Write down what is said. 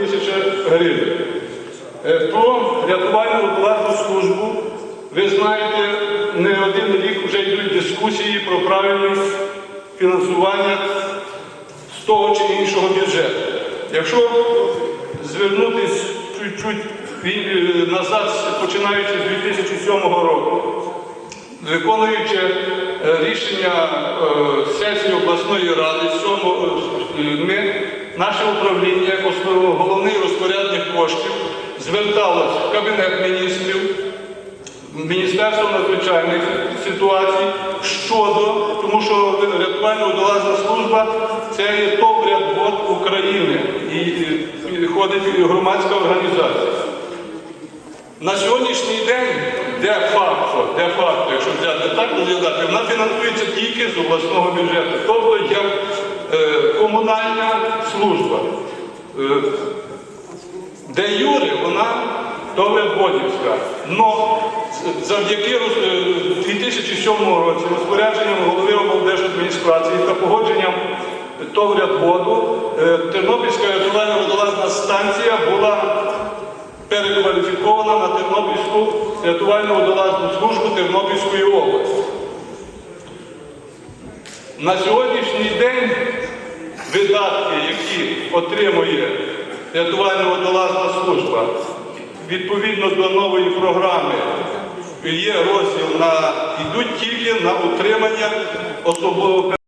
тисяча гривень. Е, Про рятувальну власну службу ви знаєте, не один рік вже йдуть дискусії про правильність фінансування з того чи іншого бюджету. Якщо звернутися чуть-чуть е, назад, починаючи з 2007 року, виконуючи е, рішення е, сесії обласної ради, е, ми, наше управління, як головний розпорядник коштів, зверталося в Кабінет міністрів, Міністерство надзвичайних ситуацій щодо, тому що рятувально-водолазна служба це є ТОВ «Рядвод України і, ходить громадська організація. На сьогоднішній день де-факто, де-факто, якщо взяти так розглядати, вона фінансується тільки з обласного бюджету, тобто як комунальна служба. Е, де Юри, вона Доведводівська. Но завдяки е, 2007 році розпорядженням голови облдержадміністрації та погодженням ТОВ «Рядводу» е, Тернопільська рятувальна водолазна станція була перекваліфікована на Тернопільську рятувальну водолазну службу Тернопільської області. На сьогоднішній день видатки, які отримує рятувально-водолазна служба, відповідно до нової програми, є розділ на йдуть тільки на утримання особового